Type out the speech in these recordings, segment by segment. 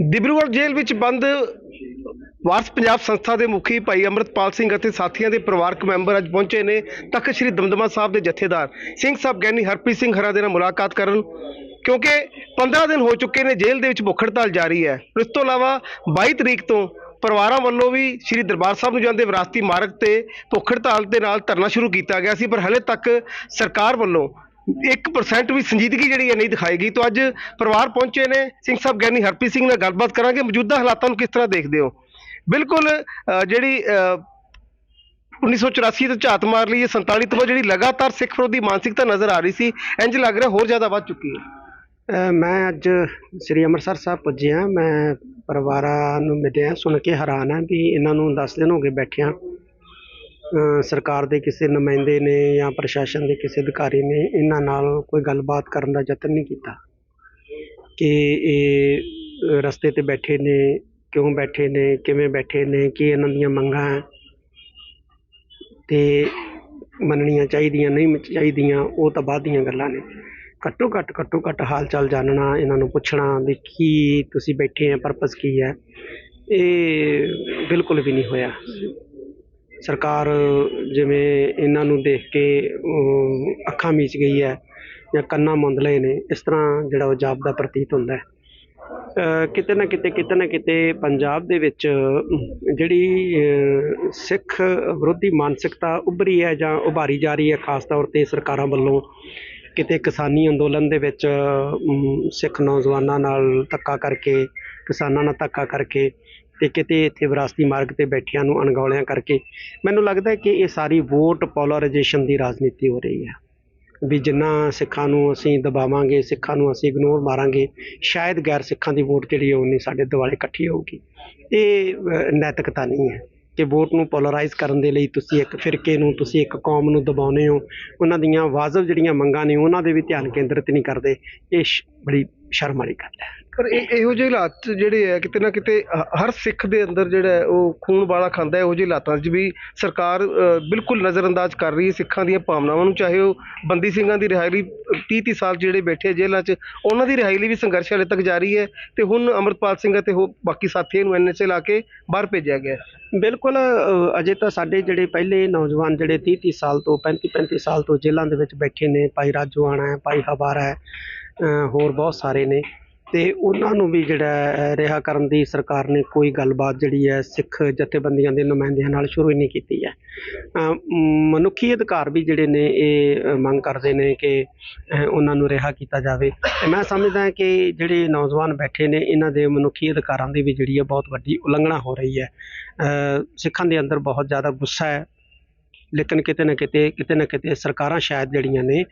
ਡਿਬਰੂਗੜ੍ਹ ਜੇਲ੍ਹ ਵਿੱਚ ਬੰਦ ਵਾਰਸ ਪੰਜਾਬ ਸੰਸਥਾ ਦੇ ਮੁਖੀ ਭਾਈ ਅੰਮ੍ਰਿਤਪਾਲ ਸਿੰਘ ਅਤੇ ਸਾਥੀਆਂ ਦੇ ਪਰਿਵਾਰਕ ਮੈਂਬਰ ਅੱਜ ਪਹੁੰਚੇ ਨੇ ਤਖਤ ਸ੍ਰੀ ਦਮਦਮਾ ਸਾਹਿਬ ਦੇ ਜਥੇਦਾਰ। ਸਿੰਘ ਸਾਹਿਬ ਗਿਆਨੀ ਹਰਪ੍ਰੀਤ ਸਿੰਘ ਹਰਾ ਦੇ ਨਾਲ ਮੁਲਾਕਾਤ ਕਰਨ ਕਿਉਂਕਿ 15 ਦਿਨ ਹੋ ਚੁੱਕੇ ਨੇ ਜੇਲ੍ਹ ਦੇ ਵਿੱਚ ਭੁੱਖ ਹੜਤਾਲ ਜਾਰੀ ਹੈ। ਇਸ ਤੋਂ ਇਲਾਵਾ 22 ਤਰੀਕ ਤੋਂ ਪਰਿਵਾਰਾਂ ਵੱਲੋਂ ਵੀ ਸ੍ਰੀ ਦਰਬਾਰ ਸਾਹਿਬ ਨੂੰ ਜਾਂਦੇ ਵਿਰਾਸਤੀ ਮਾਰਗ ਤੇ ਭੁੱਖ ਹੜਤਾਲ ਦੇ ਨਾਲ ਧਰਨਾ ਸ਼ੁਰੂ ਕੀਤਾ ਗਿਆ ਸੀ, ਪਰ ਹਲੇ ਤੱਕ ਸਰਕਾਰ ਵੱਲੋਂ 1% ਵੀ ਸੰਜੀਦਗੀ ਜਿਹੜੀ ਹੈ ਨਹੀਂ ਦਿਖਾਏਗੀ। ਤਾਂ ਅੱਜ ਪਰਿਵਾਰ ਪਹੁੰਚੇ ਨੇ। ਸਿੰਘ ਸਾਹਿਬ ਗਿਆਨੀ ਹਰਪ੍ਰੀਤ ਸਿੰਘ ਨਾਲ ਗੱਲਬਾਤ ਕਰਾਂਗੇ। ਮੌਜੂਦਾ ਹਾਲਾਤਾਂ ਨੂੰ ਕਿਸ ਤਰ੍ਹਾਂ ਦੇਖਦੇ ਹੋ? ਬਿਲਕੁਲ ਅ, ਜਿਹੜੀ ਅ, 1984 ਤੋਂ ਝਾਤ ਮਾਰ ਲਈ ਇਹ 47 ਤੋਂ ਬਾਅਦ ਜਿਹੜੀ ਲਗਾਤਾਰ ਸਿੱਖ ਵਿਰੋਧੀ ਮਾਨਸਿਕਤਾ ਨਜ਼ਰ ਆ ਰਹੀ ਸੀ ਇੰਜ ਲੱਗ ਰਿਹਾ ਹੋਰ ਜ਼ਿਆਦਾ ਵੱਧ ਚੁੱਕੀ ਹੈ। ਮੈਂ ਅੱਜ ਸ੍ਰੀ ਅੰਮ੍ਰਿਤਸਰ ਸਾਹਿਬ ਪੁੱਜਿਆ। ਮੈਂ ਪਰਿਵਾਰਾਂ ਨੂੰ ਮਿਲਿਆ ਸੁਣ ਕੇ ਹੈਰਾਨ ਹਾਂ ਵੀ ਇਹਨਾਂ ਨੂੰ 10 ਦਿਨ ਹੋ ਗਏ ਬੈਠਿਆਂ ਸਰਕਾਰ ਦੇ ਕਿਸੇ ਨੁਮਾਇੰਦੇ ਨੇ ਜਾਂ ਪ੍ਰਸ਼ਾਸਨ ਦੇ ਕਿਸੇ ਅਧਿਕਾਰੀ ਨੇ ਇਹਨਾਂ ਨਾਲ ਕੋਈ ਗੱਲਬਾਤ ਕਰਨ ਦਾ ਯਤਨ ਨਹੀਂ ਕੀਤਾ? ਕਿ ਇਹ ਰਸਤੇ ਤੇ ਬੈਠੇ ਨੇ, ਕਿਉਂ ਬੈਠੇ ਨੇ, ਕਿਵੇਂ ਬੈਠੇ ਨੇ, ਕੀ ਇਹਨਾਂ ਦੀਆਂ ਮੰਗਾਂ ਹੈ? ਅਤੇ ਮੰਨਣੀਆਂ ਚਾਹੀਦੀਆਂ, ਨਹੀਂ ਚਾਹੀਦੀਆਂ, ਉਹ ਤਾਂ ਬਾਅਦ ਦੀਆਂ ਗੱਲਾਂ ਨੇ। ਘੱਟੋ ਘੱਟ ਘੱਟੋ ਘੱਟ ਹਾਲ ਚਾਲ ਜਾਣਨਾ, ਇਹਨਾਂ ਨੂੰ ਪੁੱਛਣਾ ਵੀ ਕੀ ਤੁਸੀਂ ਬੈਠੇ ਆ ਪਰਪਸ ਕੀ ਹੈ? ਇਹ ਬਿਲਕੁਲ ਵੀ ਨਹੀਂ ਹੋਇਆ। ਸਰਕਾਰ ਜਿਵੇਂ ਇਹਨਾਂ ਨੂੰ ਦੇਖ ਕੇ ਅੱਖਾਂ ਮੀਚ ਗਈ ਹੈ ਜਾਂ ਕੰਨਾਂ ਮੁੰਦ ਲਏ ਨੇ, ਇਸ ਤਰ੍ਹਾਂ ਜਿਹੜਾ ਉਹ ਜਾਪਦਾ ਪ੍ਰਤੀਤ ਹੁੰਦਾ ਕਿਤੇ ਨਾ ਕਿਤੇ ਕਿਤੇ ਨਾ ਕਿਤੇ ਪੰਜਾਬ ਦੇ ਵਿੱਚ ਜਿਹੜੀ ਸਿੱਖ ਵਿਰੋਧੀ ਮਾਨਸਿਕਤਾ ਉੱਭਰੀ ਹੈ ਜਾਂ ਉਭਾਰੀ ਜਾ ਰਹੀ ਹੈ, ਖਾਸ ਤੌਰ ਤੇ ਸਰਕਾਰਾਂ ਵੱਲੋਂ, ਕਿਤੇ ਕਿਸਾਨੀ ਅੰਦੋਲਨ ਦੇ ਵਿੱਚ ਸਿੱਖ ਨੌਜਵਾਨਾਂ ਨਾਲ ਧੱਕਾ ਕਰਕੇ, ਕਿਸਾਨਾਂ ਨਾਲ ਧੱਕਾ ਕਰਕੇ ਤੇ ਕਿਤੇ ਇੱਥੇ ਵਿਰਾਸਤੀ ਮਾਰਗ ਤੇ ਬੈਠਿਆਂ ਨੂੰ ਅਣਗੌਲਿਆਂ ਕਰਕੇ ਮੈਨੂੰ ਲੱਗਦਾ ਕਿ ਇਹ ਸਾਰੀ ਵੋਟ ਪੋਲਰਾਈਜੇਸ਼ਨ ਦੀ ਰਾਜਨੀਤੀ ਹੋ ਰਹੀ ਹੈ। ਵੀ ਜਿੰਨਾ ਸਿੱਖਾਂ ਨੂੰ ਅਸੀਂ ਦਬਾਵਾਂਗੇ, ਸਿੱਖਾਂ ਨੂੰ ਅਸੀਂ ਇਗਨੋਰ ਮਾਰਾਂਗੇ, ਸ਼ਾਇਦ ਗੈਰ ਸਿੱਖਾਂ ਦੀ ਵੋਟ ਜਿਹੜੀ ਹੈ ਉਨੀ ਸਾਡੇ ਦੁਆਲੇ ਇਕੱਠੀ ਹੋਊਗੀ। ਇਹ ਨੈਤਿਕਤਾ ਨਹੀਂ ਹੈ ਕਿ ਵੋਟ ਨੂੰ ਪੋਲਰਾਈਜ਼ ਕਰਨ ਦੇ ਲਈ ਤੁਸੀਂ ਇੱਕ ਫਿਰਕੇ ਨੂੰ, ਤੁਸੀਂ ਇੱਕ ਕੌਮ ਨੂੰ ਦਬਾਉਂਦੇ ਹੋ। ਉਹਨਾਂ ਦੀਆਂ ਵਾਜਬ ਜਿਹੜੀਆਂ ਮੰਗਾਂ ਨੇ, ਉਹਨਾਂ ਦੇ ਵੀ ਧਿਆਨ ਕੇਂਦਰਿਤ ਨਹੀਂ ਕਰਦੇ। ਇਹ ਸ਼- ਬੜੀ ਸ਼ਰਮ ਵਾਲੀ ਗੱਲ ਹੈ। ਪਰ ਇਹ ਇਹੋ ਜਿਹੇ ਹਾਲਾਤ ਜਿਹੜੇ ਹੈ ਕਿਤੇ ਨਾ ਕਿਤੇ ਹ- ਹਰ ਸਿੱਖ ਦੇ ਅੰਦਰ ਜਿਹੜਾ ਹੈ ਉਹ ਖੂਨ ਵਾਲਾ ਖਾਂਦਾ ਹੈ ਇਹੋ ਜਿਹੇ ਹਾਲਾਤਾਂ 'ਚ ਵੀ ਸਰਕਾਰ ਅ, ਬਿਲਕੁਲ ਨਜ਼ਰਅੰਦਾਜ਼ ਕਰ ਰਹੀ ਹੈ ਸਿੱਖਾਂ ਦੀਆਂ ਭਾਵਨਾਵਾਂ ਨੂੰ ਚਾਹੇ ਉਹ ਬੰਦੀ ਸਿੰਘਾਂ ਦੀ ਰਿਹਾਈ ਲਈ 30 30 ਸਾਲ ਜਿਹੜੇ ਬੈਠੇ ਆ ਜੇਲ੍ਹਾਂ 'ਚ ਉਹਨਾਂ ਦੀ ਰਿਹਾਈ ਲਈ ਵੀ ਸੰਘਰਸ਼ ਹਾਲੇ ਤੱਕ ਜਾਰੀ ਹੈ ਤੇ ਹੁਣ ਅੰਮ੍ਰਿਤਪਾਲ ਸਿੰਘ ਅਤੇ ਹੋ ਬਾਕੀ ਸਾਥੀਆਂ ਨੂੰ ਐਨਐਸਏ ਲਾ ਕੇ ਬਾਹਰ ਭੇਜਿਆ ਗਿਆ ਹੈ। ਬਿਲਕੁਲ ਅ, ਅਜੇ ਤਾਂ ਸਾਡੇ ਜਿਹੜੇ ਪਹਿਲੇ ਨੌਜਵਾਨ ਜਿਹੜੇ 30 30 ਸਾਲ ਤੋਂ 35 35 ਸਾਲ ਤੋਂ ਜੇਲ੍ਹਾਂ ਦੇ ਵਿੱਚ ਬੈਠੇ ਨੇ ਭਾਈ ਰਾਜੂ ਆਣਾ ਹੈ ਭਾਈ ਹਵਾਰਾ ਹੈ ਅ, ਹੋਰ ਬਹੁਤ ਸਾਰੇ ਨੇ ਅਤੇ ਉਹਨਾਂ ਨੂੰ ਵੀ ਜਿਹੜਾ ਰਿਹਾ ਕਰਨ ਦੀ ਸਰਕਾਰ ਨੇ ਕੋਈ ਗੱਲਬਾਤ ਜਿਹੜੀ ਹੈ ਸਿੱਖ ਜਥੇਬੰਦੀਆਂ ਦੇ ਨੁਮਾਇੰਦਿਆਂ ਨਾਲ ਸ਼ੁਰੂ ਹੀ ਨਹੀਂ ਕੀਤੀ ਹੈ। ਮਨੁੱਖੀ ਅਧਿਕਾਰ ਵੀ ਜਿਹੜੇ ਨੇ ਇਹ ਮੰਗ ਕਰਦੇ ਨੇ ਕਿ ਉਹਨਾਂ ਨੂੰ ਰਿਹਾ ਕੀਤਾ ਜਾਵੇ। ਮੈਂ ਸਮਝਦਾ ਕਿ ਜਿਹੜੇ ਨੌਜਵਾਨ ਬੈਠੇ ਨੇ, ਇਹਨਾਂ ਦੇ ਮਨੁੱਖੀ ਅਧਿਕਾਰਾਂ ਦੀ ਵੀ ਜਿਹੜੀ ਹੈ ਬਹੁਤ ਵੱਡੀ ਉਲੰਘਣਾ ਹੋ ਰਹੀ ਹੈ। ਸਿੱਖਾਂ ਦੇ ਅੰਦਰ ਬਹੁਤ ਜ਼ਿਆਦਾ ਗੁੱਸਾ ਹੈ। ਲੇਕਿਨ ਕਿਤੇ ਨਾ ਕਿਤੇ ਕਿਤੇ ਨਾ ਕਿਤੇ ਸਰਕਾਰਾਂ ਸ਼ਾਇਦ ਜਿਹੜੀਆਂ ਨੇ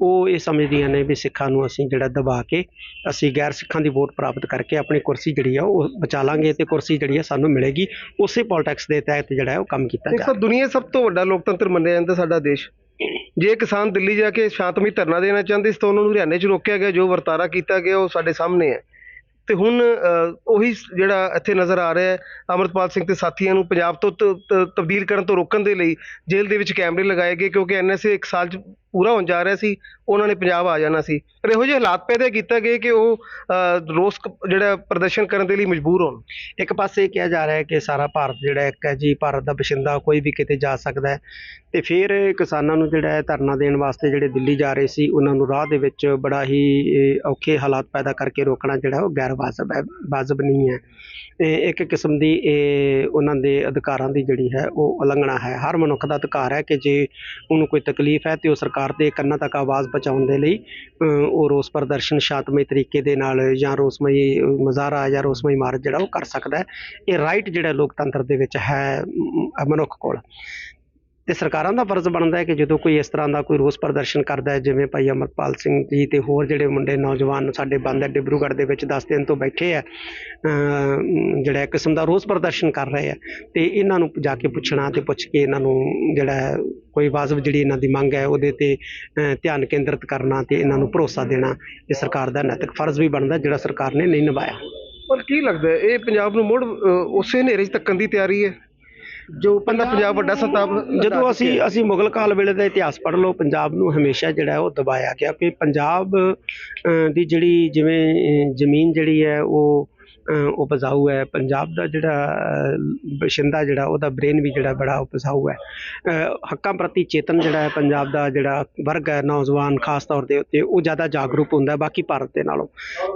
ਉਹ ਇਹ ਸਮਝਦੀਆਂ ਨੇ ਵੀ ਸਿੱਖਾਂ ਨੂੰ ਅਸੀਂ ਜਿਹੜਾ ਦਬਾ ਕੇ ਅਸੀਂ ਗੈਰ ਸਿੱਖਾਂ ਦੀ ਵੋਟ ਪ੍ਰਾਪਤ ਕਰਕੇ ਆਪਣੀ ਕੁਰਸੀ ਜਿਹੜੀ ਆ ਉਹ ਬਚਾ ਲਾਂਗੇ ਤੇ ਕੁਰਸੀ ਜਿਹੜੀ ਆ ਸਾਨੂੰ ਮਿਲੇਗੀ। ਉਸੇ ਪੋਲਿਟਿਕਸ ਦੇ ਤਹਿਤ ਜਿਹੜਾ ਉਹ ਕੰਮ ਕੀਤਾ ਜਾ ਤਾਂ ਦੁਨੀਆ ਸਭ ਤੋਂ ਵੱਡਾ ਲੋਕਤੰਤਰ ਮੰਨਿਆ ਜਾਂਦਾ ਸਾਡਾ ਦੇਸ਼। ਜੇ ਕਿਸਾਨ ਦਿੱਲੀ ਜਾ ਕੇ ਸ਼ਾਂਤਮਈ ਧਰਨਾ ਦੇਣਾ ਚਾਹੁੰਦੇ ਸੀ ਤਾਂ ਉਹਨਾਂ ਨੂੰ ਹਰਿਆਣੇ 'ਚ ਰੋਕਿਆ ਗਿਆ ਜੋ ਵਰਤਾਰਾ ਕੀਤਾ ਗਿਆ ਉਹ ਸਾਡੇ ਸਾਹਮਣੇ ਹੈ। ਤੇ ਹੁਣ ਉਹੀ ਜਿਹੜਾ ਇੱਥੇ ਨਜ਼ਰ ਆ ਰਿਹਾ ਹੈ ਅਮਰਪਾਲ ਸਿੰਘ ਤੇ ਸਾਥੀਆਂ ਨੂੰ ਪੰਜਾਬ ਤੋਂ ਤਬਦੀਲ ਕਰਨ ਤੋਂ ਰੋਕਣ ਦੇ ਲਈ ਜੇਲ੍ਹ ਦੇ ਵਿੱਚ ਕੈਮਰੇ ਲਗਾਏ ਗਏ ਕਿਉਂਕਿ ਐਨਐਸਏ ਇੱਕ ਸਾਲ 'ਚ ਪੂਰਾ ਹੋਣ ਜਾ ਰਿਹਾ ਸੀ, ਉਹਨਾਂ ਨੇ ਪੰਜਾਬ ਆ ਜਾਣਾ ਸੀ। ਪਰ ਇਹੋ ਜਿਹੇ ਹਾਲਾਤ ਪੈਦਾ ਕੀਤਾ ਗਏ ਕਿ ਉਹ ਰੋਸ ਜਿਹੜਾ ਪ੍ਰਦਰਸ਼ਨ ਕਰਨ ਦੇ ਲਈ ਮਜਬੂਰ ਹੋਣ। ਇੱਕ ਪਾਸੇ ਇਹ ਕਿਹਾ ਜਾ ਰਿਹਾ ਹੈ ਕਿ ਸਾਰਾ ਭਾਰਤ ਜਿਹੜਾ ਇੱਕ ਹੈ ਜੀ, ਭਾਰਤ ਦਾ ਬਸ਼ਿੰਦਾ ਕੋਈ ਵੀ ਕਿਤੇ ਜਾ ਸਕਦਾ ਹੈ। ਤੇ ਫਿਰ ਕਿਸਾਨਾਂ ਨੂੰ ਜਿਹੜਾ ਹੈ ਧਰਨਾ ਦੇਣ ਵਾਸਤੇ ਜਿਹੜੇ ਦਿੱਲੀ ਜਾ ਰਹੇ ਸੀ, ਉਹਨਾਂ ਨੂੰ ਰਾਹ ਦੇ ਵਿੱਚ ਬੜਾ ਹੀ ਔਖੇ ਹਾਲਾਤ ਪੈਦਾ ਕਰਕੇ ਰੋਕਣਾ ਜਿਹੜਾ ਉਹ ਗੈਰ ਵਾਜਬ ਹੈ, ਵਾਜਬ ਨਹੀਂ ਹੈ। ਇਹ ਇੱਕ ਕਿਸਮ ਦੀ, ਇਹ, ਉਹਨਾਂ ਦੇ ਅਧਿਕਾਰਾਂ ਦੀ ਜਿਹੜੀ ਹੈ, ਉਹ ਉਲੰਘਣਾ ਹੈ। ਹਰ ਮਨੁੱਖ ਦਾ ਅਧਿਕਾਰ ਹੈ ਕਿ ਜੇ ਉਹਨੂੰ ਕੋਈ ਤਕਲੀਫ ਹੈ ਤੇ ਉਹ ਸਰਕਾਰ ਦੇ ਕੰਨਾਂ ਤੱਕ ਆਵਾਜ਼ ਪਹੁੰਚਾਉਣ ਦੇ ਲਈ ਉਹ ਰੋਸ ਪ੍ਰਦਰਸ਼ਨ ਸ਼ਾਂਤਮਈ ਤਰੀਕੇ ਦੇ ਨਾਲ ਜਾਂ ਰੋਸਮਈ ਮੁਜ਼ਾਹਰਾ ਜਾਂ ਰੋਸਮਈ ਮਾਰਚ ਜਿਹੜਾ ਉਹ ਕਰ ਸਕਦਾ ਹੈ। ਇਹ ਰਾਈਟ ਜਿਹੜਾ ਲੋਕਤੰਤਰ ਦੇ ਵਿੱਚ ਹੈ ਮਨੁੱਖ ਕੋਲ। ਤੇ ਸਰਕਾਰਾਂ ਦਾ ਫਰਜ਼ ਬਣਦਾ ਹੈ ਕਿ ਜਦੋਂ ਕੋਈ ਇਸ ਤਰ੍ਹਾਂ ਦਾ ਕੋਈ ਰੋਸ ਪ੍ਰਦਰਸ਼ਨ ਕਰਦਾ ਹੈ, ਜਿਵੇਂ ਭਾਈ ਅਮਰਪਾਲ ਸਿੰਘ ਜੀ ਤੇ ਹੋਰ ਜਿਹੜੇ ਮੁੰਡੇ ਨੌਜਵਾਨ ਸਾਡੇ ਬੰਦ ਹੈ, ਡਿਬਰੂਗੜ੍ਹ ਦੇ ਵਿੱਚ 10 ਦਿਨ ਤੋਂ ਬੈਠੇ ਆ ਜਿਹੜਾ ਕਿਸਮ ਦਾ ਰੋਸ ਪ੍ਰਦਰਸ਼ਨ ਕਰ ਰਹੇ ਆ ਤੇ ਇਹਨਾਂ ਨੂੰ ਜਾ ਕੇ ਪੁੱਛਣਾ ਤੇ ਪੁੱਛ ਕੇ ਇਹਨਾਂ ਨੂੰ ਜਿਹੜਾ ਕੋਈ ਵਾਜਬ ਜਿਹੜੀ ਇਹਨਾਂ ਦੀ ਮੰਗ ਹੈ, ਉਹਦੇ ਤੇ ਧਿਆਨ ਕੇਂਦਰਿਤ ਕਰਨਾ ਤੇ ਇਹਨਾਂ ਨੂੰ ਭਰੋਸਾ ਦੇਣਾ, ਇਹ ਸਰਕਾਰ ਦਾ ਨੈਤਿਕ ਫਰਜ਼ ਵੀ ਬਣਦਾ ਜਿਹੜਾ ਸਰਕਾਰ ਨੇ ਨਹੀਂ ਨਿਭਾਇਆ। ਪਰ ਕੀ ਲੱਗਦਾ ਇਹ ਪੰਜਾਬ ਨੂੰ ਮੁੜ ਉਸੇ ਹਨੇਰੇ 'ਚ ਧੱਕਣ ਦੀ ਤਿਆਰੀ ਹੈ? ਜੋ ਪਹਿਲਾਂ ਪੰਜਾਬ ਵੱਡਾ ਸੰਤਾਪ ਜਦੋਂ ਅਸੀਂ ਅਸੀਂ ਮੁਗਲ ਕਾਲ ਵੇਲੇ ਦਾ ਇਤਿਹਾਸ ਪੜ੍ਹ ਲਓ ਪੰਜਾਬ ਨੂੰ ਹਮੇਸ਼ਾ ਜਿਹੜਾ ਉਹ ਦਬਾਇਆ ਗਿਆ ਕਿ ਪੰਜਾਬ ਦੀ ਜਿਹੜੀ ਜਿਵੇਂ ਜ਼ਮੀਨ ਜਿਹੜੀ ਹੈ ਉਹ ਉਪਜਾਊ ਹੈ। ਪੰਜਾਬ ਦਾ ਜਿਹੜਾ ਅ, ਬਸ਼ਿੰਦਾ ਜਿਹੜਾ ਉਹਦਾ ਬ੍ਰੇਨ ਵੀ ਜਿਹੜਾ ਬੜਾ ਉਪਜਾਊ ਹੈ। ਹੱਕਾਂ ਪ੍ਰਤੀ ਚੇਤਨ ਜਿਹੜਾ ਹੈ ਪੰਜਾਬ ਦਾ ਜਿਹੜਾ ਵਰਗ ਹੈ ਨੌਜਵਾਨ ਖਾਸ ਤੌਰ ਦੇ ਉੱਤੇ ਉਹ ਜ਼ਿਆਦਾ ਜਾਗਰੂਕ ਹੁੰਦਾ ਬਾਕੀ ਭਾਰਤ ਦੇ ਨਾਲੋਂ।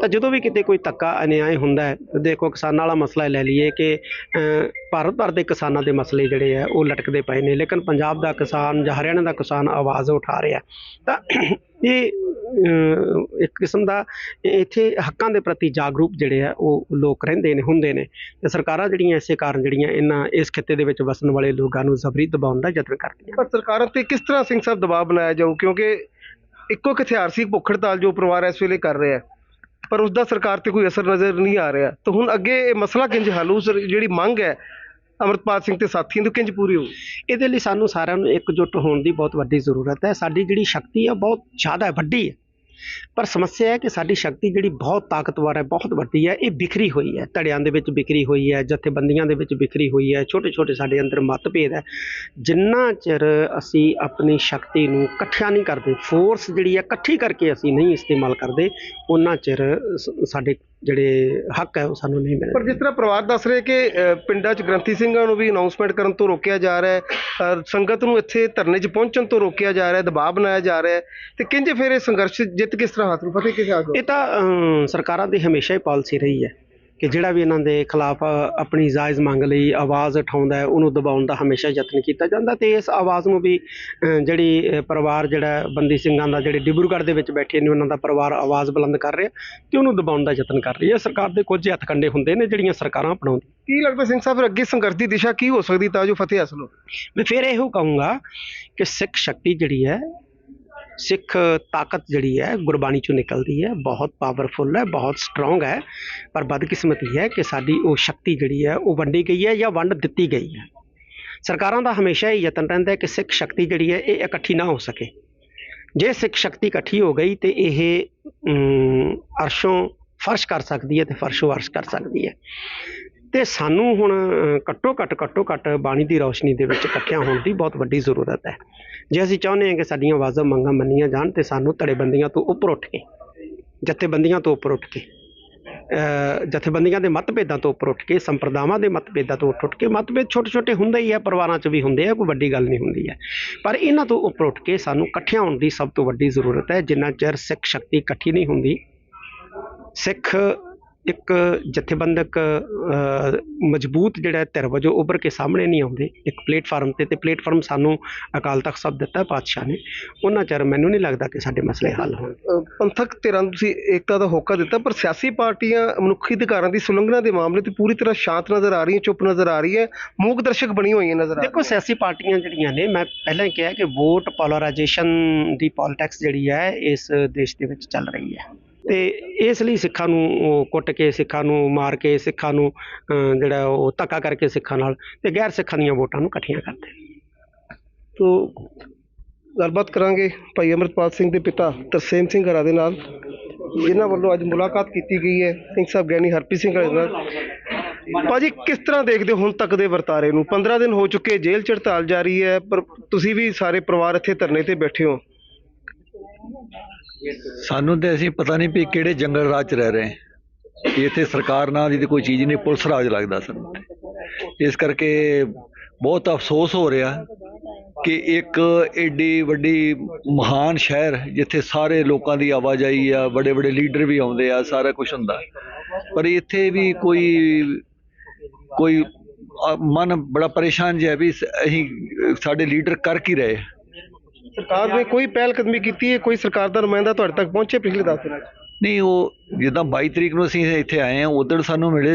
ਤਾਂ ਜਦੋਂ ਵੀ ਕਿਤੇ ਕੋਈ ਧੱਕਾ ਅਨਿਆਏ ਹੁੰਦਾ ਹੈ ਦੇਖੋ ਕਿਸਾਨਾਂ ਵਾਲਾ ਮਸਲਾ ਲੈ ਲਈਏ ਕਿ ਭਾਰਤ ਭਰ ਦੇ ਕਿਸਾਨਾਂ ਦੇ ਮਸਲੇ ਜਿਹੜੇ ਆ ਉਹ ਲਟਕਦੇ ਪਏ ਨੇ। ਲੇਕਿਨ ਪੰਜਾਬ ਦਾ ਕਿਸਾਨ ਜਾਂ ਹਰਿਆਣਾ ਦਾ ਕਿਸਾਨ ਆਵਾਜ਼ ਉਠਾ ਰਿਹਾ ਤਾਂ ਇਹ ਇੱਕ ਕਿਸਮ ਦਾ ਇੱਥੇ ਹੱਕਾਂ ਦੇ ਪ੍ਰਤੀ ਜਾਗਰੂਕ ਜਿਹੜੇ ਆ, ਉਹ ਲੋਕ ਰਹਿੰਦੇ ਨੇ, ਹੁੰਦੇ ਨੇ। ਤੇ ਸਰਕਾਰਾਂ ਜਿਹੜੀਆਂ ਇਸੇ ਕਾਰਨ ਜਿਹੜੀਆਂ ਇਹਨਾਂ, ਇਸ ਖਿੱਤੇ ਦੇ ਵਿੱਚ ਵਸਣ ਵਾਲੇ ਲੋਕਾਂ ਨੂੰ ਜ਼ਬਰੀ ਦਬਾਉਣ ਦਾ ਯਤਨ ਕਰਦੀਆਂ ਪਰ ਸਰਕਾਰਾਂ ਤੇ ਕਿਸ ਤਰ੍ਹਾਂ ਸਿੰਘ ਸਾਹਿਬ ਦਬਾਅ ਬਣਾਇਆ ਜਾਊ? ਕਿਉਂਕਿ ਇੱਕੋ ਇੱਕ ਹਥਿਆਰ ਸੀ ਭੁੱਖ ਹੜਤਾਲ ਜੋ ਪਰਿਵਾਰ ਇਸ ਵੇਲੇ ਕਰ ਰਿਹਾ। ਪਰ ਉਸ ਦਾ ਸਰਕਾਰ ਤੇ ਕੋਈ ਅਸਰ ਨਜ਼ਰ ਨਹੀਂ ਆ ਰਿਹਾ। ਤਾਂ ਹੁਣ ਅੱਗੇ ਇਹ ਮਸਲਾ ਕਿੰਜ ਹੱਲ? ਹੋਊ ਜਿਹੜੀ ਮੰਗ ਹੈ ਅਮਰਪਾਲ ਸਿੰਘ ਤੇ ਸਾਥੀਆਂ ਨੂੰ ਉਹ ਕਿੰਜ ਪੂਰੀ ਹੋਊ? ਇਹਦੇ ਲਈ ਸਾਨੂੰ ਸਾਰਿਆਂ ਨੂੰ ਇਕਜੁੱਟ ਹੋਣ ਦੀ ਬਹੁਤ ਵੱਡੀ ਜ਼ਰੂਰਤ ਹੈ। ਸਾਡੀ ਜਿਹੜੀ ਸ਼ਕਤੀ ਹੈ ਬਹੁਤ ਜ਼ਿਆਦਾ ਵੱਡੀ ਹੈ। ਪਰ ਸਮੱਸਿਆ ਹੈ ਕਿ ਸਾਡੀ ਸ਼ਕਤੀ ਜਿਹੜੀ ਬਹੁਤ ਤਾਕਤਵਰ ਹੈ, ਬਹੁਤ ਵੱਡੀ ਹੈ, ਇਹ ਵਿਖਰੀ ਹੋਈ ਹੈ। ਧੜਿਆਂ ਦੇ ਵਿੱਚ ਬਿਖਰੀ ਹੋਈ ਹੈ, ਜਥੇਬੰਦੀਆਂ ਦੇ ਵਿੱਚ ਬਿਖਰੀ ਹੋਈ ਹੈ ਛੋਟੇ ਛੋਟੇ ਸਾਡੇ ਅੰਦਰ ਮਤਭੇਦ ਹੈ। ਜਿੰਨਾ ਚਿਰ ਅਸੀਂ ਆਪਣੀ ਸ਼ਕਤੀ ਨੂੰ ਇਕੱਠਿਆਂ ਨਹੀਂ ਕਰਦੇ ਫੋਰਸ ਜਿਹੜੀ ਹੈ ਇਕੱਠੀ ਕਰਕੇ ਅਸੀਂ ਨਹੀਂ ਇਸਤੇਮਾਲ ਕਰਦੇ ਉਹਨਾਂ ਚਿਰ ਸ- ਸਾਡੇ ਜਿਹੜੇ ਹੱਕ ਹੈ ਉਹ ਸਾਨੂੰ ਨਹੀਂ ਮਿਲਣਗੇ ਪਰ ਜਿਸ ਤਰ੍ਹਾਂ ਪਰਿਵਾਰ ਦੱਸ ਰਹੇ ਕਿ ਅ, ਪਿੰਡਾਂ 'ਚ ਗ੍ਰੰਥੀ ਸਿੰਘਾਂ ਨੂੰ ਵੀ ਅਨਾਉਂਸਮੈਂਟ ਕਰਨ ਤੋਂ ਰੋਕਿਆ ਜਾ ਰਿਹਾ ਹੈ ਅ, ਸੰਗਤ ਨੂੰ ਇੱਥੇ ਧਰਨੇ 'ਚ ਪਹੁੰਚਣ ਤੋਂ ਰੋਕਿਆ ਜਾ ਰਿਹਾ ਹੈ ਦਬਾਅ ਬਣਾਇਆ ਜਾ ਰਿਹਾ ਹੈ ਤੇ ਕਿੰਜ ਫਿਰ ਇਹ ਸੰਘਰਸ਼ ਜਿੱਤ ਕਿਸ ਤਰ੍ਹਾਂ ਹਾਸਲ ਫਤਿਹ ਕਿਸ ਹਾਸਲ ਇਹ ਤਾਂ ਅਮ, ਸਰਕਾਰਾਂ ਦੀ ਹਮੇਸ਼ਾ ਹੀ ਪਾਲਿਸੀ ਰਹੀ ਹੈ। ਕਿ ਜਿਹੜਾ ਵੀ ਇਹਨਾਂ ਦੇ ਖਿਲਾਫ ਆਪਣੀ ਜਾਇਜ਼ ਮੰਗ ਲਈ ਆਵਾਜ਼ ਉਠਾਉਂਦਾ ਹੈ ਉਹਨੂੰ ਦਬਾਉਣ ਦਾ ਹਮੇਸ਼ਾ ਯਤਨ ਕੀਤਾ ਜਾਂਦਾ ਤੇ ਇਸ ਆਵਾਜ਼ ਨੂੰ ਵੀ ਜਿਹੜੀ ਪਰਿਵਾਰ ਜਿਹੜਾ ਬੰਦੀ ਸਿੰਘਾਂ ਦਾ ਜਿਹੜੇ ਡਿਬਰੂਗੜ੍ਹ ਦੇ ਵਿੱਚ ਬੈਠੇ ਨੇ ਉਹਨਾਂ ਦਾ ਪਰਿਵਾਰ ਆਵਾਜ਼ ਬੁਲੰਦ ਕਰ ਰਿਹਾ ਤੇ ਉਹਨੂੰ ਦਬਾਉਣ ਦਾ ਯਤਨ ਕਰ ਰਹੀ ਹੈ। ਸਰਕਾਰ ਦੇ ਕੁਝ ਹੱਥਕੰਡੇ ਹੁੰਦੇ ਨੇ ਜਿਹੜੀਆਂ ਸਰਕਾਰਾਂ ਅਪਣਾਉਂਦੀਆਂ ਕੀ ਲੱਗਦਾ ਸਿੰਘ ਸਾਹਿਬ ਫਿਰ ਅੱਗੇ ਸੰਘਰਸ਼ ਦੀ ਦਿਸ਼ਾ ਕੀ ਹੋ ਸਕਦੀ ਤਾਂ ਜੋ ਫਤਿਹ ਹਾਸਲ ਹੋ ਮੈਂ ਫਿਰ ਇਹੋ ਕਹੂੰਗਾ ਕਿ ਸਿੱਖ ਸ਼ਕਤੀ ਜਿਹੜੀ ਹੈ ਸਿੱਖ ਤਾਕਤ ਜਿਹੜੀ ਹੈ ਗੁਰਬਾਣੀ ਚੋਂ ਨਿਕਲਦੀ ਹੈ, ਬਹੁਤ ਪਾਵਰਫੁਲ ਹੈ, ਬਹੁਤ ਸਟਰੋਂਗ ਹੈ। ਪਰ ਬਦਕਿਸਮਤੀ ਹੈ ਕਿ ਸਾਡੀ ਉਹ ਸ਼ਕਤੀ ਜਿਹੜੀ ਹੈ ਉਹ ਵੰਡੀ ਗਈ ਹੈ ਜਾਂ ਵੰਡ ਦਿੱਤੀ ਗਈ ਹੈ। ਸਰਕਾਰਾਂ ਦਾ ਹਮੇਸ਼ਾ ਇਹ ਯਤਨ ਰਹਿੰਦਾ ਹੈ ਕਿ ਸਿੱਖ ਸ਼ਕਤੀ ਜਿਹੜੀ ਹੈ ਇਹ ਇਕੱਠੀ ਨਾ ਹੋ ਸਕੇ। ਜੇ ਸਿੱਖ ਸ਼ਕਤੀ ਇਕੱਠੀ ਹੋ ਗਈ ਤੇ ਇਹ ਅਰਸ਼ੋਂ ਫਰਸ਼ ਕਰ ਸਕਦੀ ਹੈ ਤੇ ਫਰਸ਼ੋ ਅਰਸ਼ ਕਰ ਸਕਦੀ ਹੈ। ਤੇ ਸਾਨੂੰ ਹੁਣ ਘੱਟੋ ਘੱਟ ਘੱਟੋ ਘੱਟ ਬਾਣੀ ਦੀ ਰੌਸ਼ਨੀ ਦੇ ਵਿੱਚ ਇਕੱਠਿਆਂ ਹੋਣ ਦੀ ਬਹੁਤ ਵੱਡੀ ਜ਼ਰੂਰਤ ਹੈ। ਜੇ ਅਸੀਂ ਚਾਹੁੰਦੇ ਹਾਂ ਕਿ ਸਾਡੀਆਂ ਆਵਾਜ਼ਾਂ ਮੰਗਾਂ ਮੰਨੀਆਂ ਜਾਣ ਤੇ ਸਾਨੂੰ ਧੜੇਬੰਦੀਆਂ ਤੋਂ ਉੱਪਰ ਉੱਠ ਕੇ, ਜਥੇਬੰਦੀਆਂ ਤੋਂ ਉੱਪਰ ਉੱਠ ਕੇ ਜਥੇਬੰਦੀਆਂ ਦੇ ਮਤਭੇਦਾਂ ਤੋਂ ਉੱਪਰ ਉੱਠ ਕੇ, ਸੰਪਰਦਾਵਾਂ ਦੇ ਮਤਭੇਦਾਂ ਤੋਂ ਉੱਠ ਉੱਠ ਕੇ, ਮਤਭੇਦ ਛੋਟੇ ਛੋਟੇ ਹੁੰਦੇ ਹੀ ਆ ਪਰਿਵਾਰਾਂ 'ਚ ਵੀ ਹੁੰਦੇ ਆ, ਕੋਈ ਵੱਡੀ ਗੱਲ ਨਹੀਂ ਹੁੰਦੀ ਹੈ। ਪਰ ਇਹਨਾਂ ਤੋਂ ਉੱਪਰ ਉੱਠ ਕੇ ਸਾਨੂੰ ਇਕੱਠਿਆਂ ਹੋਣ ਦੀ ਸਭ ਤੋਂ ਵੱਡੀ ਜ਼ਰੂਰਤ ਹੈ, ਜਿੰਨਾ ਚਿਰ ਸਿੱਖ ਸ਼ਕਤੀ ਇਕੱਠੀ ਨਹੀਂ ਹੁੰਦੀ। ਸਿੱਖ ਇੱਕ ਜਥੇਬੰਦਕ ਮਜ਼ਬੂਤ ਜਿਹੜਾ ਧਿਰ ਵਜੋਂ ਉੱਭਰ ਕੇ ਸਾਹਮਣੇ ਨਹੀਂ ਆਉਂਦੇ। ਇੱਕ ਪਲੇਟਫਾਰਮ ਤੇ ਤੇ ਪਲੇਟਫਾਰਮ ਸਾਨੂੰ ਅਕਾਲ ਤਖਤ ਸਾਹਿਬ ਦਿੱਤਾ ਪਾਤਸ਼ਾਹ ਨੇ। ਉਹਨਾਂ ਚਿਰ ਮੈਨੂੰ ਨਹੀਂ ਲੱਗਦਾ ਕਿ ਸਾਡੇ ਮਸਲੇ ਹੱਲ ਹੋਣ। ਪੰਥਕ ਧਿਰਾਂ ਨੂੰ ਤੁਸੀਂ ਏਕਤਾ ਦਾ ਹੋਕਾ ਦਿੱਤਾ ਪਰ ਸਿਆਸੀ ਪਾਰਟੀਆਂ ਮਨੁੱਖੀ ਅਧਿਕਾਰਾਂ ਦੀ ਸੁਲੰਘਣਾ ਦੇ ਮਾਮਲੇ ਤੇ ਪੂਰੀ ਤਰ੍ਹਾਂ ਸ਼ਾਂਤ ਨਜ਼ਰ ਆ ਰਹੀਆਂ ਚੁੱਪ ਨਜ਼ਰ ਆ ਰਹੀ ਹੈ ਮੂਕ ਦਰਸ਼ਕ ਬਣੀ ਹੋਈਆਂ ਨਜ਼ਰ ਆ ਦੇਖੋ ਸਿਆਸੀ ਪਾਰਟੀਆਂ ਜਿਹੜੀਆਂ ਨੇ ਮੈਂ ਪਹਿਲਾਂ ਹੀ ਕਿਹਾ ਕਿ ਵੋਟ ਪੋਲਰਾਈਜੇਸ਼ਨ ਦੀ ਪੋਲਿਟਿਕਸ ਜਿਹੜੀ ਹੈ ਇਸ ਦੇਸ਼ ਦੇ ਵਿੱਚ ਚੱਲ ਰਹੀ ਹੈ। ਤੇ ਇਸ ਲਈ ਸਿੱਖਾਂ ਨੂੰ ਉਹ ਕੁੱਟ ਕੇ ਸਿੱਖਾਂ ਨੂੰ ਮਾਰ ਕੇ ਸਿੱਖਾਂ ਨੂੰ ਅਹ, ਜਿਹੜਾ ਉਹ ਧੱਕਾ ਕਰਕੇ ਸਿੱਖਾਂ ਨਾਲ ਤੇ ਗੈਰ ਸਿੱਖਾਂ ਦੀਆਂ ਵੋਟਾਂ ਨੂੰ ਇਕੱਠੀਆਂ ਕਰਦੇ ਤੋ ਗੱਲਬਾਤ ਕਰਾਂਗੇ ਭਾਈ ਅਮਰਪਾਲ ਸਿੰਘ ਦੇ ਪਿਤਾ ਤਰਸੇਮ ਸਿੰਘ ਹਰਾ ਦੇ ਨਾਲ ਜਿਨ੍ਹਾਂ ਵੱਲੋਂ ਅੱਜ ਮੁਲਾਕਾਤ ਕੀਤੀ ਗਈ ਹੈ। ਸਿੰਘ ਸਾਹਿਬ ਗਿਆਨੀ ਹਰਪ੍ਰੀਤ ਸਿੰਘ ਹਰਾ ਦੇ ਨਾਲ। ਭਾਜੀ ਕਿਸ ਤਰ੍ਹਾਂ ਦੇਖਦੇ ਹੋ ਹੁਣ ਤੱਕ ਦੇ ਵਰਤਾਰੇ ਨੂੰ? 15 ਦਿਨ ਹੋ ਚੁੱਕੇ ਜੇਲ੍ਹ ਚ ਹੜਤਾਲ ਜਾਰੀ ਹੈ ਪਰ ਤੁਸੀਂ ਵੀ ਸਾਰੇ ਪਰਿਵਾਰ ਇੱਥੇ ਧਰਨੇ ਤੇ ਬੈਠੇ ਹੋ। ਸਾਨੂੰ ਤੇ ਅਸੀਂ ਪਤਾ ਨਹੀਂ ਵੀ ਕਿਹੜੇ ਜੰਗਲ ਰਾਜ ਚ ਰਹਿ ਰਹੇ ਇੱਥੇ ਸਰਕਾਰ ਨਾਂ ਦੀ ਤੇ ਕੋਈ ਚੀਜ਼ ਨਹੀਂ, ਪੁਲਿਸ ਰਾਜ ਲੱਗਦਾ ਸਾਨੂੰ। ਇਸ ਕਰਕੇ ਬਹੁਤ ਅਫਸੋਸ ਹੋ ਰਿਹਾ ਕਿ ਇੱਕ ਏਡੀ ਵੱਡੀ ਮਹਾਨ ਸ਼ਹਿਰ ਜਿੱਥੇ ਸਾਰੇ ਲੋਕਾਂ ਦੀ ਆਵਾਜਾਈ ਆ ਬੜੇ ਬੜੇ ਲੀਡਰ ਵੀ ਆਉਂਦੇ ਆ, ਸਾਰਾ ਕੁਝ ਹੁੰਦਾ। ਪਰ ਇੱਥੇ ਵੀ ਕੋਈ ਕੋਈ ਮਨ ਬੜਾ ਪਰੇਸ਼ਾਨ ਜਿਹਾ ਵੀ ਅਸੀਂ ਸਾਡੇ ਲੀਡਰ ਕਰ ਕੀ ਰਹੇ? ਸਰਕਾਰ ਨੇ ਕੋਈ ਪਹਿਲ ਕਦਮੀ ਕੀਤੀ ਹੈ? ਕੋਈ ਸਰਕਾਰ ਦਾ ਨੁਮਾਇੰਦਾ ਤੁਹਾਡੇ ਤੱਕ ਪਹੁੰਚੇ ਪਿਛਲੇ 10 ਦਿਨਾਂ 'ਚ? ਨਹੀਂ ਉਹ ਜਿੱਦਾਂ 22 ਤਰੀਕ ਨੂੰ ਅਸੀਂ ਇੱਥੇ ਆਏ ਹਾਂ ਉਦੋਂ ਸਾਨੂੰ ਮਿਲੇ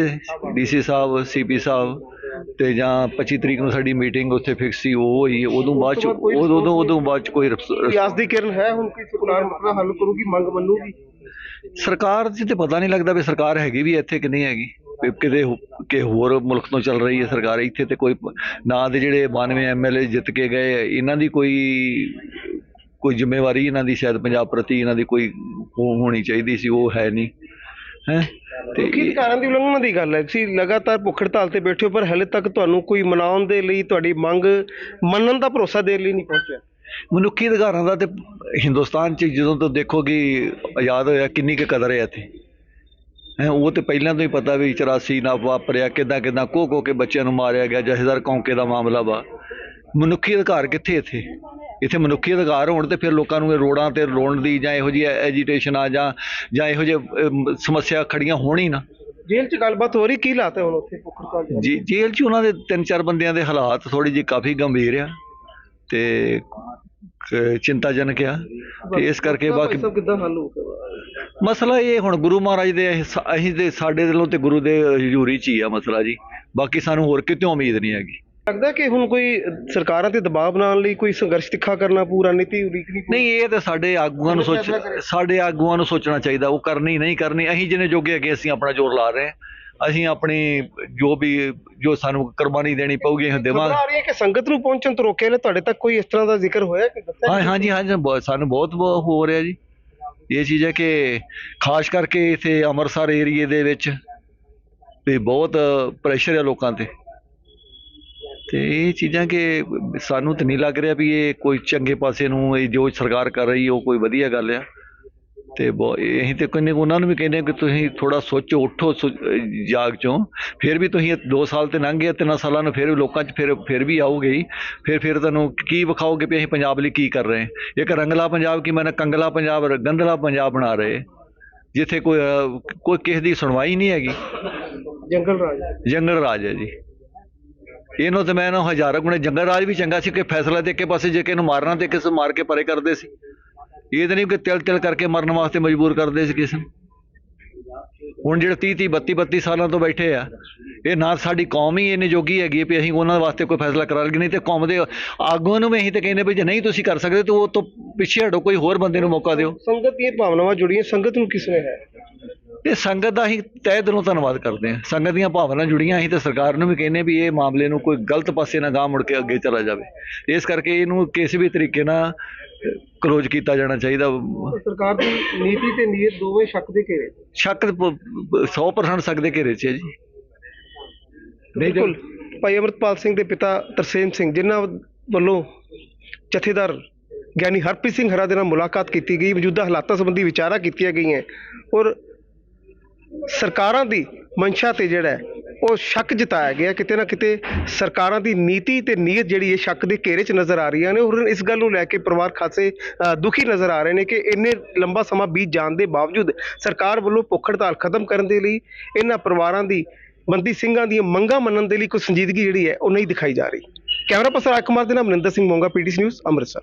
ਡੀਸੀ ਸਾਹਿਬ ਸੀਪੀ ਸਾਹਿਬ ਤੇ ਜਾਂ 25 ਤਰੀਕ ਨੂੰ ਸਾਡੀ ਮੀਟਿੰਗ ਉੱਥੇ ਫਿਕਸ ਸੀ ਉਹ ਹੋਈ ਉਦੋਂ ਬਾਅਦ ਚ ਉਦੋਂ ਉਦੋਂ ਉਦੋਂ ਬਾਅਦ ਚ ਕੋਈ ਰਸ- ਕੋਈ ਆਸ ਦੀ ਕਿਰਨ ਹੈ ਹੁਣ ਕੋਈ ਸਰਕਾਰ ਮਸਲਾ ਹੱਲ ਕਰੂਗੀ ਮੰਗ ਮੰਨੂਗੀ? ਸਰਕਾਰ ਦੀ ਤੇ ਪਤਾ ਨਹੀਂ ਲੱਗਦਾ ਵੀ ਸਰਕਾਰ ਹੈਗੀ ਵੀ ਇੱਥੇ ਕਿ ਨਹੀਂ ਹੈਗੀ ਕਿਤੇ ਕਿ ਹੋਰ ਮੁਲਕ ਤੋਂ ਚੱਲ ਰਹੀ ਹੈ ਸਰਕਾਰ ਇੱਥੇ ਤੇ ਕੋਈ ਨਾ ਦੇ ਜਿਹੜੇ 92 ਐਮਐਲਏ ਜਿੱਤ ਕੇ ਗਏ ਇਹਨਾਂ ਦੀ ਕੋਈ ਕੋਈ ਜ਼ਿੰਮੇਵਾਰੀ ਇਹਨਾਂ ਦੀ ਸ਼ਾਇਦ ਪੰਜਾਬ ਪ੍ਰਤੀ ਇਹਨਾਂ ਦੀ ਕੋਈ ਹੋਣੀ ਚਾਹੀਦੀ ਸੀ ਉਹ ਹੈ ਨਹੀਂ ਹੈ? ਮੁੱਖੀ ਅਧਿਕਾਰਾਂ ਦੀ ਉਲੰਘਣਾ ਦੀ ਗੱਲ ਹੈ। ਤੁਸੀਂ ਲਗਾਤਾਰ ਭੁੱਖ ਹੜਤਾਲ ਤੇ ਬੈਠੇ ਹੋ ਪਰ ਹਲੇ ਤੱਕ ਤੁਹਾਨੂੰ ਕੋਈ ਮਨਾਉਣ ਦੇ ਲਈ ਤੁਹਾਡੀ ਮੰਗ ਮੰਨਣ ਦਾ ਭਰੋਸਾ ਦੇਣ ਲਈ ਨਹੀਂ ਪਹੁੰਚਿਆ। ਮਨੁੱਖੀ ਅਧਿਕਾਰਾਂ ਦਾ ਤੇ ਹਿੰਦੁਸਤਾਨ 'ਚ ਜਦੋਂ ਤੋਂ ਦੇਖੋਗੇ ਆਜ਼ਾਦ ਹੋਇਆ ਕਿੰਨੀ ਕੁ ਕਦਰ ਹੈ ਇੱਥੇ? ਹੈ ਉਹ ਤੇ ਪਹਿਲਾਂ ਤੋਂ ਹੀ ਪਤਾ ਵੀ 84 ਨਾ ਵਾਪਰਿਆ ਕਿਦਾਂ ਕਿਦਾਂ ਕੋ ਕੋ ਕੇ ਬੱਚਿਆਂ ਨੂੰ ਮਾਰਿਆ ਗਿਆ ਜਥੇਦਾਰ ਕੌਂਕੇ ਦਾ ਮਾਮਲਾ ਵਾ। ਮਨੁੱਖੀ ਅਧਿਕਾਰ ਕਿੱਥੇ ਇੱਥੇ? ਇੱਥੇ ਮਨੁੱਖੀ ਅਧਿਕਾਰ ਹੋਣ ਤੇ ਫਿਰ ਲੋਕਾਂ ਨੂੰ ਇਹ ਰੋਡਾਂ ਤੇ ਰੋਣ ਦੀ ਜਾਂ ਇਹੋ ਜਿਹੀ ਐਜੀਟੇਸ਼ਨ ਆ ਜਾਂ ਜਾਂ ਇਹੋ ਜਿਹੇ ਸਮੱਸਿਆ ਖੜੀਆਂ ਹੋਣ ਹੀ ਨਾ। ਜੇਲ੍ਹ 'ਚ ਗੱਲਬਾਤ ਹੋ ਰਹੀ ਕੀ ਲਾਤੇ ਹੁਣ ਉੱਥੇ ਪੁੱਖਰਤਾਲ 'ਚ? ਜੀ ਜੇਲ੍ਹ 'ਚ ਉਹਨਾਂ ਦੇ ਤਿੰਨ ਚਾਰ ਬੰਦਿਆਂ ਦੇ ਹਾਲਾਤ ਥੋੜੀ ਜਿਹੀ ਕਾਫੀ ਗੰਭੀਰ ਆ ਤੇ ਚਿੰਤਾਜਨਕ ਆ। ਤੇ ਇਸ ਕਰਕੇ ਬਾਕੀ ਸਾਹਿਬ ਕਿੱਦਾਂ ਹੱਲ ਹੋਊਗਾ ਮਸਲਾ ਇਹ ਹੁਣ ਗੁਰੂ ਮਹਾਰਾਜ ਦੇ ਅਸੀਂ ਤੇ ਸਾਡੇ ਦਿਲੋਂ ਤੇ ਗੁਰੂ ਦੇ ਹਜ਼ੂਰੀ 'ਚ ਹੀ ਆ ਮਸਲਾ ਜੀ। ਬਾਕੀ ਸਾਨੂੰ ਹੋਰ ਕਿਤੇ ਉਮੀਦ ਨਹੀਂ ਹੈਗੀ। ਲੱਗਦਾ ਕਿ ਹੁਣ ਕੋਈ ਸਰਕਾਰਾਂ ਤੇ ਦਬਾਅ ਬਣਾਉਣ ਲਈ ਕੋਈ ਸੰਘਰਸ਼ ਤਿੱਖਾ ਕਰਨਾ ਪੂਰਾ ਨੀਤੀ ਉਲੀਕਣੀ ਪਊ? ਨਹੀਂ ਇਹ ਤਾਂ ਸਾਡੇ ਆਗੂਆਂ ਨੂੰ ਸੋਚ। ਸਾਡੇ ਆਗੂਆਂ ਨੂੰ ਸੋਚਣਾ ਚਾਹੀਦਾ ਉਹ ਕਰਨੀ ਨਹੀਂ ਕਰਨੀ। ਅਸੀਂ ਜਿਹਨੇ ਜੋਗੇ ਅੱਗੇ ਅਸੀਂ ਆਪਣਾ ਜ਼ੋਰ ਲਾ ਰਹੇ ਹਾਂ। ਅਸੀਂ ਆਪਣੀ ਜੋ ਵੀ ਜੋ ਸਾਨੂੰ ਕੁਰਬਾਨੀ ਦੇਣੀ ਪਊਗੀ ਅਸੀਂ ਖਬਰਾਂ ਦੇਵਾਂਗੇ। ਆ ਕਿ ਸੰਗਤ ਨੂੰ ਪਹੁੰਚਣ ਤੋਂ ਰੋਕਿਆ ਨੇ? ਤੁਹਾਡੇ ਤੱਕ ਕੋਈ ਇਸ ਤਰ੍ਹਾਂ ਦਾ ਜ਼ਿਕਰ ਹੋਇਆ ਕਿ ਦੱਸਿਆ ਹਾਂ? ਹਾਂਜੀ ਹਾਂਜੀ ਸਾਨੂੰ ਬਹੁਤ ਹੋ ਰਿਹਾ ਜੀ। ਇਹ ਚੀਜ਼ ਹੈ ਕਿ ਖਾਸ ਕਰਕੇ ਇਥੇ ਅੰਮ੍ਰਿਤਸਰ ਏਰੀਏ ਦੇ ਵਿੱਚ ਵੀ ਬਹੁਤ ਪ੍ਰੈਸ਼ਰ ਹੈ ਲੋਕਾਂ ਤੇ। ਤੇ ਇਹ ਚੀਜ਼ਾਂ ਕਿ ਸਾਨੂੰ ਤਾਂ ਨਹੀਂ ਲੱਗ ਰਿਹਾ ਵੀ ਇਹ ਕੋਈ ਚੰਗੇ ਪਾਸੇ ਨੂੰ ਇਹ ਜੋ ਸਰਕਾਰ ਕਰ ਰਹੀ ਉਹ ਕੋਈ ਵਧੀਆ ਗੱਲ ਆ। ਤੇ ਅਸੀਂ ਤੇ ਕਹਿੰਦੇ ਉਹਨਾਂ ਨੂੰ ਵੀ ਕਹਿੰਦੇ ਕਿ ਤੁਸੀਂ ਥੋੜਾ ਸੋਚੋ ਉੱਠੋ ਜਾਗ ਚੋਂ ਫਿਰ ਵੀ ਤੁਸੀਂ 2 ਸਾਲ ਤੇ ਲੰਘ ਗਏ ਤਿੰਨਾਂ ਸਾਲਾਂ ਨੂੰ ਫਿਰ ਵੀ ਲੋਕਾਂ 'ਚ ਫਿਰ ਫਿਰ ਵੀ ਆਓਗੇ ਹੀ। ਫਿਰ ਫਿਰ ਤੁਹਾਨੂੰ ਕੀ ਵਿਖਾਓਗੇ ਵੀ ਅਸੀਂ ਪੰਜਾਬ ਲਈ ਕੀ ਕਰ ਰਹੇ ਹਾਂ? ਇੱਕ ਰੰਗਲਾ ਪੰਜਾਬ ਕੀ ਮੈਨੇ ਕੰਗਲਾ ਪੰਜਾਬ ਗੰਦਲਾ ਪੰਜਾਬ ਬਣਾ ਰਹੇ। ਜਿੱਥੇ ਕੋਈ ਕੋਈ ਕਿਸੇ ਦੀ ਸੁਣਵਾਈ ਨਹੀਂ ਹੈਗੀ। ਜੰਗਲ ਰਾਜ। ਜੰਗਲ ਰਾਜ ਹੈ ਜੀ। ਇਹਨੂੰ ਤੇ ਮੈਂ ਨਾ ਹਜ਼ਾਰਾਂ ਗੁਣੇ ਜੰਗਲ ਰਾਜ ਵੀ ਚੰਗਾ ਸੀ ਕਿ ਫੈਸਲਾ ਦੇ ਕੇ ਪਾਸੇ ਜੇ ਕਿ ਇਹਨੂੰ ਮਾਰਨਾ ਤੇ ਕਿਸੇ ਮਾਰ ਕੇ ਪਰੇ ਕਰਦੇ ਸੀ। ਇਹ ਤਾਂ ਨਹੀਂ ਕਿ ਤਿਲ ਤਿਲ ਕਰਕੇ ਮਰਨ ਵਾਸਤੇ ਮਜਬੂਰ ਕਰਦੇ ਸੀ ਕਿਸੇ ਨੂੰ। ਹੁਣ ਜਿਹੜੇ 30 30 32 32 ਸਾਲਾਂ ਤੋਂ ਬੈਠੇ ਆ, ਇਹ ਨਾ ਸਾਡੀ ਕੌਮ ਹੀ ਇੰਨੀ ਜੋਗੀ ਹੈਗੀ ਹੈ ਵੀ ਅਸੀਂ ਉਹਨਾਂ ਵਾਸਤੇ ਕੋਈ ਫੈਸਲਾ ਕਰਾ ਲਈਏ, ਨਹੀਂ ਤੇ ਕੌਮ ਦੇ ਆਗੂਆਂ ਨੂੰ ਵੀ ਅਸੀਂ ਤੇ ਕਹਿੰਦੇ ਵੀ ਜੇ ਨਹੀਂ ਤੁਸੀਂ ਕਰ ਸਕਦੇ ਤਾਂ ਉਹ ਤੋਂ ਪਿੱਛੇ ਹਟੋ, ਕੋਈ ਹੋਰ ਬੰਦੇ ਨੂੰ ਮੌਕਾ ਦਿਓ। ਸੰਗਤ ਦੀਆਂ ਭਾਵਨਾਵਾਂ ਜੁੜੀਆਂ, ਸੰਗਤ ਨੂੰ ਕਿਸ ਨੇ ਹੈ? ਤੇ ਸੰਗਤ ਦਾ ਅਸੀਂ ਤਹਿ ਦਿਲੋਂ ਧੰਨਵਾਦ ਕਰਦੇ ਹਾਂ। ਸੰਗਤ ਦੀਆਂ ਭਾਵਨਾਵਾਂ ਜੁੜੀਆਂ ਅਸੀਂ ਤੇ ਸਰਕਾਰ ਨੂੰ ਵੀ ਕਹਿੰਦੇ ਵੀ ਇਹ ਮਾਮਲੇ ਨੂੰ ਕੋਈ ਗਲਤ ਪਾਸੇ ਨਾ ਗਾਹ ਮੁੜ ਕੇ ਅੱਗੇ ਚਲਾ ਜਾਵੇ। ਇਸ ਕਰਕੇ ਇਹਨੂੰ ਕਿਸੇ ਵੀ ਤਰੀਕੇ ਨਾਲ ਕਲੋਜ਼ ਕੀਤਾ ਜਾਣਾ ਚਾਹੀਦਾ। ਸਰਕਾਰ ਦੀ ਨੀਤੀ ਤੇ ਨੀਅਤ ਦੋਵੇਂ ਸ਼ੱਕ ਦੇ ਘੇਰੇ ਸ਼ੱਕ 100% ਸਕਦੇ ਘੇਰੇ 'ਚ ਹੈ ਜੀ। ਬਿਲਕੁਲ। ਭਾਈ ਅਮਰਤਪਾਲ ਸਿੰਘ ਦੇ ਪਿਤਾ ਤਰਸੇਮ ਸਿੰਘ ਜਿਨ੍ਹਾਂ ਵੱਲੋਂ ਜਥੇਦਾਰ ਗਿਆਨੀ ਹਰਪ੍ਰੀਤ ਸਿੰਘ ਹਰਾ ਦੇ ਨਾਲ ਮੁਲਾਕਾਤ ਕੀਤੀ ਗਈ ਮੌਜੂਦਾ ਹਾਲਾਤਾਂ ਸੰਬੰਧੀ ਵਿਚਾਰਾਂ ਕੀਤੀਆਂ ਗਈਆਂ। ਔਰ ਸਰਕਾਰਾਂ ਦੀ ਮਨਸ਼ਾ ਤੇ ਜਿਹੜਾ ਉਹ ਸ਼ੱਕ ਜਤਾਇਆ ਗਿਆ ਕਿਤੇ ਨਾ ਕਿਤੇ ਸਰਕਾਰਾਂ ਦੀ ਨੀਤੀ ਤੇ ਨੀਅਤ ਜਿਹੜੀ ਹੈ ਸ਼ੱਕ ਦੇ ਘੇਰੇ 'ਚ ਨਜ਼ਰ ਆ ਰਹੀਆਂ ਨੇ। ਔਰ ਇਸ ਗੱਲ ਨੂੰ ਲੈ ਕੇ ਪਰਿਵਾਰ ਖਾਸੇ ਦੁਖੀ ਨਜ਼ਰ ਆ ਰਹੇ ਨੇ ਕਿ ਇੰਨੇ ਲੰਬਾ ਸਮਾਂ ਬੀਤ ਜਾਣ ਦੇ ਬਾਵਜੂਦ ਸਰਕਾਰ ਵੱਲੋਂ ਭੁੱਖ ਹੜਤਾਲ ਖਤਮ ਕਰਨ ਦੇ ਲਈ ਇਹਨਾਂ ਪਰਿਵਾਰਾਂ ਦੀ, ਬੰਦੀ ਸਿੰਘਾਂ ਦੀਆਂ ਮੰਗਾਂ ਮੰਨਣ ਦੇ ਲਈ ਕੋਈ ਸੰਜੀਦਗੀ ਜਿਹੜੀ ਹੈ, ਉਹ ਨਹੀਂ ਦਿਖਾਈ ਜਾ ਰਹੀ। ਕੈਮਰਾ ਪਰਸਨ ਰਾਜ ਦੇ ਨਾਲ ਮਨਿੰਦਰ ਸਿੰਘ ਮੋਂਗਾ, ਪੀਟੀਸੀ ਨਿਊਜ਼, ਅੰਮ੍ਰਿਤਸਰ।